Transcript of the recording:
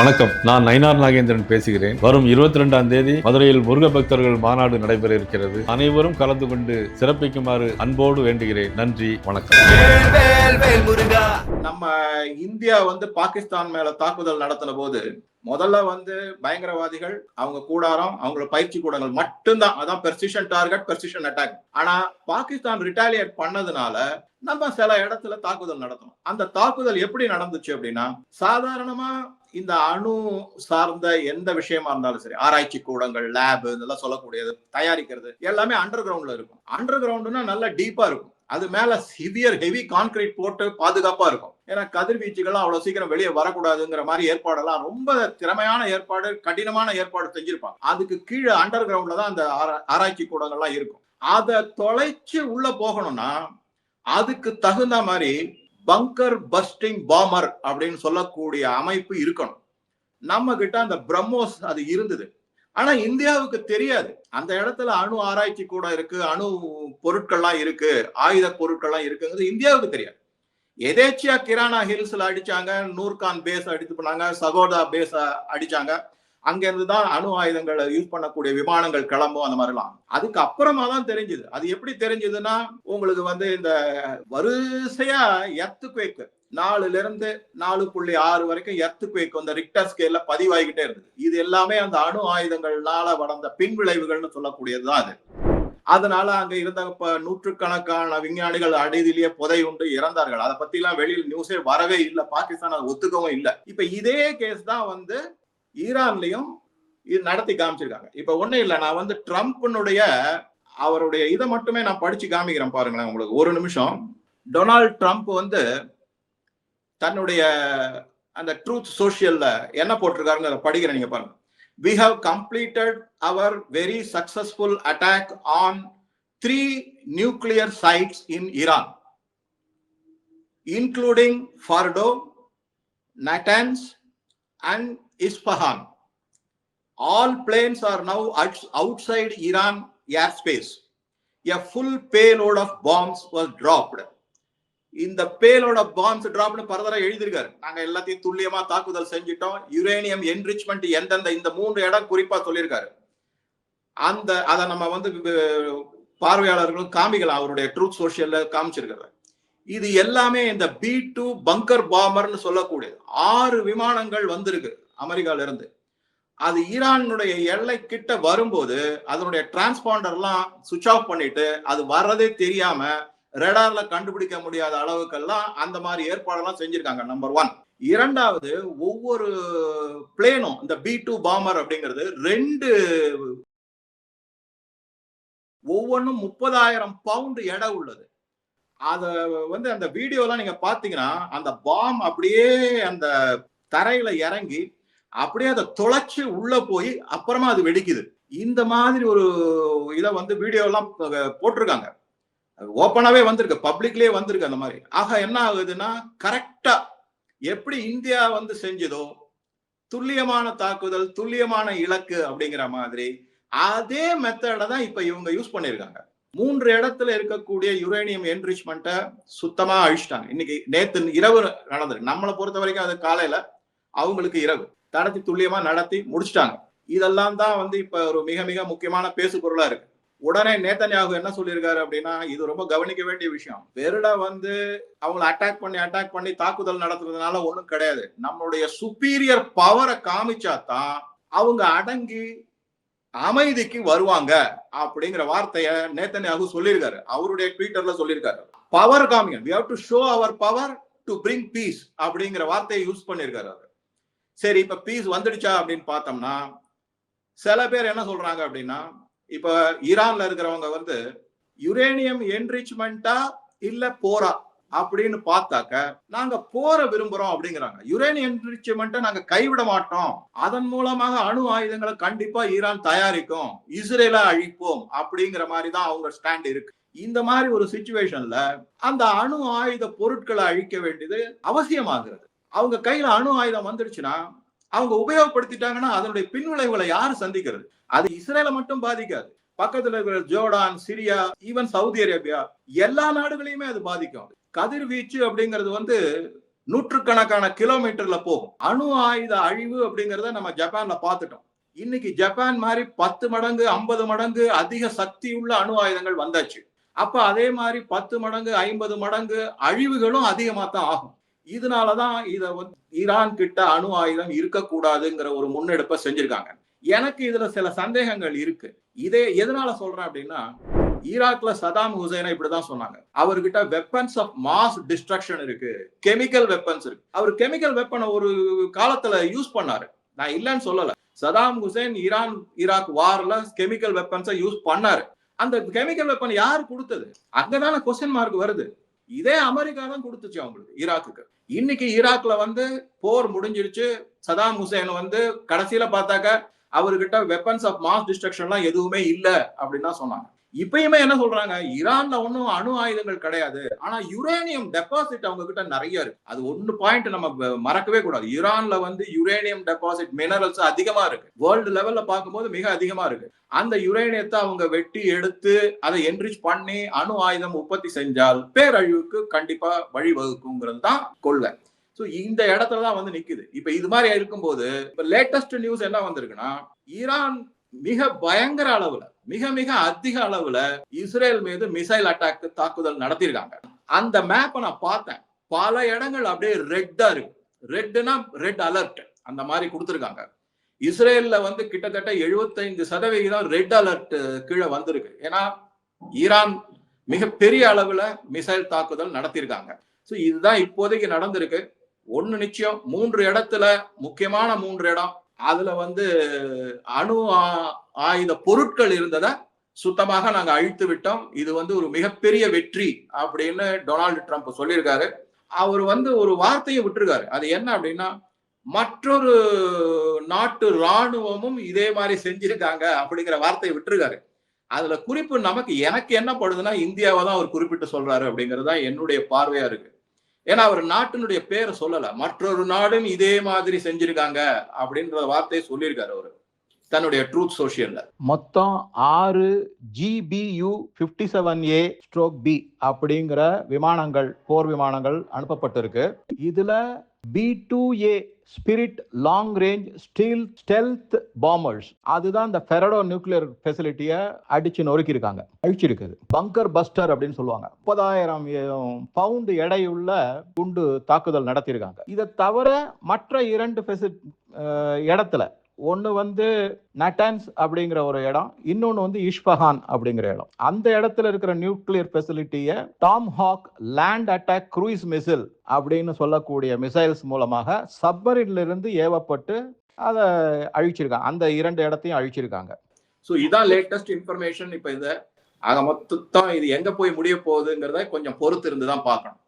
வணக்கம். நான் நயினார் நாகேந்திரன் பேசுகிறேன். வரும் இருபத்தி ரெண்டாம் தேதி மதுரையில் முருக பக்தர்கள் மாநாடு நடைபெற இருக்கிறது. அனைவரும் கலந்து கொண்டு சிறப்பிக்குமாறு அன்போடு வேண்டுகிறேன். நன்றி வணக்கம். நம்ம இந்தியா வந்து பாகிஸ்தான் மேல தாக்குதல் நடத்தின போது முதல்ல வந்து பயங்கரவாதிகள் அவங்க கூடாரம் அவங்களோட பயிற்சி கூடங்கள் மட்டும்தான். அதான் பெர்சிஷன் டார்கெட் பெர்சிஷன் அட்டாக் ஆனா பாகிஸ்தான் ரிட்டாலியேட் பண்ணதுனால நம்ம சில இடத்துல தாக்குதல் நடத்தணும். அந்த தாக்குதல் எப்படி நடந்துச்சு அப்படின்னா சாதாரணமா இந்த அணு சார்ந்த எந்த விஷயமா இருந்தாலும் சரி ஆராய்ச்சி கூடங்கள் லேப் இதெல்லாம் சொல்லக்கூடியது தயாரிக்கிறது எல்லாமே அண்டர் கிரவுண்ட்ல இருக்கும். அண்டர் கிரவுண்ட்னா நல்லா டீப்பா இருக்கும். அது மேல சிவியர் ஹெவி கான்கிரீட் போட்டு பாதுகாப்பா இருக்கும். ஏன்னா கதிர்வீச்சுகள்லாம் அவ்வளவு சீக்கிரம் வெளியே வரக்கூடாதுங்கிற மாதிரி ஏற்பாடெல்லாம் ரொம்ப திறமையான ஏற்பாடு கடினமான ஏற்பாடு செஞ்சிருப்பாங்க. அதுக்கு கீழே அண்டர் கிரவுண்ட்ல தான் அந்த ஆராய்ச்சி கூடங்கள்லாம் இருக்கும். அதை தொலைச்சு உள்ள போகணும்னா அதுக்கு தகுந்த மாதிரி பங்கர் பஸ்டிங் பாமர் அப்படின்னு சொல்லக்கூடிய அமைப்பு இருக்கணும். நம்ம கிட்ட அந்த பிரம்மோஸ் அது இருந்தது. ஆனா இந்தியாவுக்கு தெரியாது. அந்த இடத்துல அணு ஆராய்ச்சி கூட இருக்கு அணு பொருட்கள்லாம் இருக்கு ஆயுத பொருட்கள்லாம் இருக்குங்கிறது இந்தியாவுக்கு தெரியாது. எதேச்சியா கிரானா ஹில்ஸ்ல அடிச்சாங்க நூர்கான் பேஸ் அடித்து பண்ணாங்க சகோதா பேஸ் அடிச்சாங்க. அங்கிருந்து தான் அணு ஆயுதங்களை யூஸ் பண்ணக்கூடிய விமானங்கள் கிளம்பும் அந்த மாதிரிலாம். அதுக்கு அப்புறமா தான் தெரிஞ்சது. அது எப்படி தெரிஞ்சதுன்னா உங்களுக்கு வந்து இந்த வரிசையா எர்த்து குவேக்கு நாலுல இருந்து நாலு புள்ளி ஆறு வரைக்கும் எர்த்து குவேக் அந்த ரிக்டர் ஸ்கேல்ல பதிவாகிக்கிட்டே இருந்தது. இது எல்லாமே அந்த அணு ஆயுதங்கள்னால வளர்ந்த பின் விளைவுகள்னு சொல்லக்கூடியதுதான் அது. அதனால அங்க இருந்த நூற்றுக்கணக்கான விஞ்ஞானிகள் அடிதிலேயே புதை உண்டு இறந்தார்கள். அதை பத்தி எல்லாம் வெளியில் நியூஸே வரவே இல்லை. பாகிஸ்தான் அதை ஒத்துக்கவும் இல்லை. இப்ப இதே கேஸ் தான் வந்து ஈரான்லயும் இது நடத்தி காமிச்சிருக்காங்க. இப்ப ஒண்ணு இல்லை நான் வந்து ட்ரம்ப்னுடைய அவருடைய இதை மட்டுமே நான் படிச்சு காமிக்கிறேன் பாருங்களேன் உங்களுக்கு. ஒரு நிமிஷம். டொனால்ட் ட்ரம்ப் வந்து தன்னுடைய அந்த ட்ரூத் சோஷியல்ல என்ன போட்டிருக்காருங்க அதை படிக்கிறேன் நீங்க பாருங்க. We have completed our very successful attack on three nuclear sites in Iran including Fordow Natanz and Isfahan. All planes are now outs- outside Iran airspace. A full payload of bombs was dropped. இந்த பேலோட palms டிராப்னு பரதரா எழுதியிருக்காரு நாங்க எல்லாத்தையும் துல்லியமா தாக்குதல் செஞ்சிட்டோம் uranium enrichment எந்தெந்த இந்த மூன்று இடம் குறிப்பா சொல்லியிருக்காரு அந்த அதை நம்ம வந்து வி- பார்வையாளர்களும் காமிக்கலாம் அவருடைய ட்ரூத் சோஷியலில் காமிச்சிருக்கிறார் இது எல்லாமே இந்த பி டூ பங்கர் பாமர்னு சொல்லக்கூடியது. ஆறு விமானங்கள் வந்திருக்கு அமெரிக்கால இருந்து அது ஈரானுடைய எல்லை கிட்ட வரும்போது அதனுடைய டிரான்ஸ்பாண்டர்லாம் சுவிச் ஆஃப் பண்ணிட்டு அது வர்றதே தெரியாம ரெடார்ல கண்டுபிடிக்க முடியாத அளவுக்கெல்லாம் அந்த மாதிரி ஏற்பாடெல்லாம் செஞ்சிருக்காங்க நம்பர் ஒன் இரண்டாவது ஒவ்வொரு பிளேனும் இந்த பி டூ பாமர் அப்படிங்கிறது ரெண்டு ஒவ்வொன்றும் முப்பதாயிரம் பவுண்டு எடை உள்ளது. அத வந்து அந்த வீடியோலாம் நீங்க பாத்தீங்கன்னா அந்த பாம் அப்படியே அந்த தரையில இறங்கி அப்படியே அதை தொலைச்சு உள்ள போய் அப்புறமா அது வெடிக்குது. இந்த மாதிரி ஒரு இதை வந்து வீடியோ எல்லாம் போட்டிருக்காங்க. ஓப்பனாவே வந்திருக்கு பப்ளிக்லயே வந்திருக்கு அந்த மாதிரி. ஆக என்ன ஆகுதுன்னா கரெக்டா எப்படி இந்தியா வந்து செஞ்சதோ துல்லியமான தாக்குதல் துல்லியமான இலக்கு அப்படிங்கிற மாதிரி அதே மெத்தடை தான் இப்ப இவங்க யூஸ் பண்ணியிருக்காங்க. மூன்று இடத்துல இருக்கக்கூடிய யுரேனியம் என்ரிச்மெண்ட்டை சுத்தமா அழிச்சிட்டாங்க. இன்னைக்கு நேத்து இரவு நடந்திருக்கு நம்மளை பொறுத்த வரைக்கும் அது காலையில அவங்களுக்கு இரவு. நடத்தி துல்லியமா நடத்தி முடிச்சிட்டாங்க. இதெல்லாம் தான் வந்து இப்ப ஒரு மிக மிக முக்கியமான பேசு பொருளா இருக்கு. உடனே நேத்தன்யாகு என்ன சொல்லியிருக்காரு அப்படின்னா இது ரொம்ப கவனிக்க வேண்டிய விஷயம். வெருட வந்து அவங்கள அட்டாக் பண்ணி அட்டாக் பண்ணி தாக்குதல் நடத்துறதுனால ஒன்றும் கிடையாது. நம்மளுடைய சுப்பீரியர் பவரை காமிச்சா தான் அவங்க அடங்கி அமைதிக்கு வருவாங்க அப்படிங்கிற வார்த்தைய நேத்தன்யாகு சொல்லியிருக்காரு. அவருடைய ட்விட்டர்ல சொல்லியிருக்காரு. பவர் காமிங்க. We have to show our power to bring peace அப்படிங்கிற வார்த்தையை யூஸ் பண்ணியிருக்காரு அவர். சரி இப்ப பீஸ் வந்துடுச்சா அப்படின்னு பார்த்தோம்னா சில பேர் என்ன சொல்றாங்க அப்படின்னா இப்ப ஈரான்ல இருக்கிறவங்க வந்து யுரேனியம் என்ரிச்மெண்டா இல்ல போரா? அப்படின்னு பார்த்தாக்க நாங்க போற விரும்புறோம் அப்படிங்கிறாங்க. யுரேனியன் என்ரிச்மெண்ட்டை நாங்க கைவிட மாட்டோம். அதன் மூலமாக அணு ஆயுதங்களை கண்டிப்பா ஈரான் தயாரிக்கும். இஸ்ரேல அழிப்போம் அப்படிங்கிற மாதிரி தான் அவங்க ஸ்டாண்ட் இருக்கு. இந்த மாதிரி ஒரு சுச்சுவேஷன்ல அந்த அணு ஆயுத பொருட்களை அழிக்க வேண்டியது அவசியமாகிறது. அவங்க கையில அணு ஆயுதம் வந்துடுச்சுன்னா அவங்க உபயோகப்படுத்திட்டாங்கன்னா அதனுடைய பின்விளைவுகளை யார் சந்திக்கிறது? அது இஸ்ரேல மட்டும் பாதிக்காது. பக்கத்துல இருக்கிற Jordan Syria even Saudi Arabia எல்லா நாடுகளையுமே அது பாதிக்கும். கதிர்வீச்சு அப்படிங்கிறது வந்து நூற்றுக்கணக்கான கிலோமீட்டர்ல போகும். அணு ஆயுத அழிவு அப்படிங்கிறத நம்ம ஜப்பான்ல பார்த்துட்டோம். இன்னைக்கு ஜப்பான் மாதிரி பத்து மடங்கு ஐம்பது மடங்கு அதிக சக்தி உள்ள அணு ஆயுதங்கள் வந்தாச்சு. அப்ப அதே மாதிரி பத்து மடங்கு ஐம்பது மடங்கு அழிவுகளும் அதிகமாக தான் ஆகும். இதனாலதான் இத ஈரான் கிட்ட அணு ஆயுதம் இருக்கக்கூடாதுங்கிற ஒரு முன்னெடுப்பை செஞ்சிருக்காங்க. எனக்கு இதுல சில சந்தேகங்கள் இருக்கு. இதே எதனால சொல்றேன் அப்படின்னா ஈராக்ல சதாம் ஹுசைனை இப்படிதான் சொன்னாங்க. அவர்கிட்ட வெப்பன்ஸ் ஆஃப் மாஸ் டிஸ்ட்ரக்ஷன் இருக்கு. கெமிக்கல் வெப்பன்ஸ் இருக்கு. அவர் கெமிக்கல் வெப்பனை ஒரு காலத்துல யூஸ் பண்ணாரு. நான் இல்லைன்னு சொல்லல. சதாம் ஹுசைன் ஈரான் ஈராக் வார்ல கெமிக்கல் வெப்பன்ஸை யூஸ் பண்ணாரு. அந்த கெமிக்கல் வெப்பன் யார் கொடுத்தது? அங்கதான கொஸ்டின் மார்க் வருது. இதே அமெரிக்கா தான் கொடுத்துச்சு அவங்களுக்கு ஈராக்குக்கு. இன்னைக்கு ஈராக்ல வந்து போர் முடிஞ்சிருச்சு. சதாம் ஹுசைன் வந்து கடைசியில பார்த்தாக்க அவர்கிட்ட வெப்பன்ஸ் ஆஃப் மாஸ் டிஸ்ட்ரக்ஷன்லாம் எதுவுமே இல்லை அப்படின்னு தான் சொன்னாங்க. இப்பயுமே என்ன சொல்றாங்க? ஈரான்ல ஒன்றும் அணு ஆயுதங்கள் கிடையாது. ஆனா யுரேனியம் டெபாசிட் அவங்க கிட்ட நிறைய இருக்கு. அது ஒன்னு பாயிண்ட் நம்ம மறக்கவே கூடாது. ஈரான்ல வந்து யுரேனியம் டெபாசிட் மினரல்ஸ் அதிகமா இருக்கு. வேர்ல்டு லெவல்ல பார்க்கும்போது மிக அதிகமா இருக்கு. அந்த யுரேனியத்தை அவங்க வெட்டி எடுத்து அதை என்ரிச் பண்ணி அணு ஆயுதம் உற்பத்தி செஞ்சால் பேரழிவுக்கு கண்டிப்பா வழிவகுக்குங்கிறது தான் கொள்ளை ஸோ இந்த இடத்துல தான் வந்து நிக்குது. இப்ப இது மாதிரி இருக்கும்போது இப்போ லேட்டஸ்ட் நியூஸ் என்ன வந்திருக்குன்னா ஈரான் மிக பயங்கர அளவுல மிக மிக அதிக அளவுல இஸ்ரேல் மீது மிசைல் அட்டாக் தாக்குதல் நடத்தியிருக்காங்க. அந்த மேப்பை நான் பார்த்தேன். பல இடங்கள் அப்படியே ரெட்டா இருக்கு. ரெட்னா ரெட் அலர்ட் அந்த மாதிரி கொடுத்துருக்காங்க. இஸ்ரேல்ல வந்து கிட்டத்தட்ட 75% சதவிகிதம் ரெட் அலர்ட் கீழே வந்திருக்கு. ஏன்னா ஈரான் மிகப்பெரிய அளவுல மிசைல் தாக்குதல் நடத்தியிருக்காங்க. ஸோ இதுதான் இப்போதைக்கு நடந்திருக்கு. ஒண்ணு நிச்சயம் மூன்று இடத்துல முக்கியமான மூன்று இடம் அதுல வந்து அணு ஆ- ஆயுத பொருட்கள் இருந்ததை சுத்தமாக நாங்க அழித்து விட்டோம். இது வந்து ஒரு மிகப்பெரிய வெற்றி அப்படின்னு டொனால்டு ட்ரம்ப் சொல்லியிருக்காரு. அவர் வந்து ஒரு வார்த்தையை விட்டுருக்காரு. அது என்ன அப்படின்னா மற்றொரு நாட்டு ராணுவமும் இதே மாதிரி செஞ்சிருக்காங்க அப்படிங்கிற வார்த்தையை விட்டுருக்காரு. அதுல குறிப்பு நமக்கு எனக்கு என்ன படுதுன்னா இந்தியாவை தான் அவர் குறிப்பிட்டு சொல்றாரு அப்படிங்கிறது தான் என்னுடைய பார்வையா இருக்கு. ஏன்னா அவர் நாட்டினுடைய பேரை சொல்லல. மற்றொரு நாடும் இதே மாதிரி செஞ்சிருக்காங்க அப்படின்ற வார்த்தையை சொல்லியிருக்காரு அவரு. தன்னுடைய ட்ரூத் சோஷியல்ல மொத்தம் ஆறு GBU fifty seven A stroke B அப்படிங்கிற விமானங்கள் போர் விமானங்கள் அனுப்பப்பட்டிருக்கு. இதுல B two A spirit long range steel stealth bombers அதுதான் இந்த ஃபெரடோ நியூக்ளியர் ஃபெசிலிட்டியை அடிச்சு நொறுக்கியிருக்காங்க. அழிச்சிருக்குது. பங்கர் பஸ்டர் அப்படின்னு சொல்லுவாங்க. முப்பதாயிரம் பவுண்டு எடையுள்ள குண்டு தாக்குதல் நடத்தியிருக்காங்க. இதை தவிர மற்ற இரண்டு ஃபெசி இடத்துல ஒன்று வந்து நட்டான்ஸ் அப்படிங்கிற ஒரு இடம் இன்னொன்று வந்து இஷ்பஹான் அப்படிங்கிற இடம். அந்த இடத்துல இருக்கிற nuclear ஃபெசிலிட்டியை Tomahawk land attack cruise missile அப்படின்னு சொல்லக்கூடிய மிசைல்ஸ் மூலமாக சப்மரின்ல இருந்து ஏவப்பட்டு அதை அழிச்சிருக்காங்க அந்த இரண்டு இடத்தையும் அழிச்சிருக்காங்க. ஸோ இதான் லேட்டஸ்ட் இன்ஃபர்மேஷன் இப்போ இதை ஆக மொத்தம் இது எங்க போய் முடிய போகுதுங்கிறத கொஞ்சம் பொறுத்து இருந்து தான் பார்க்கணும்.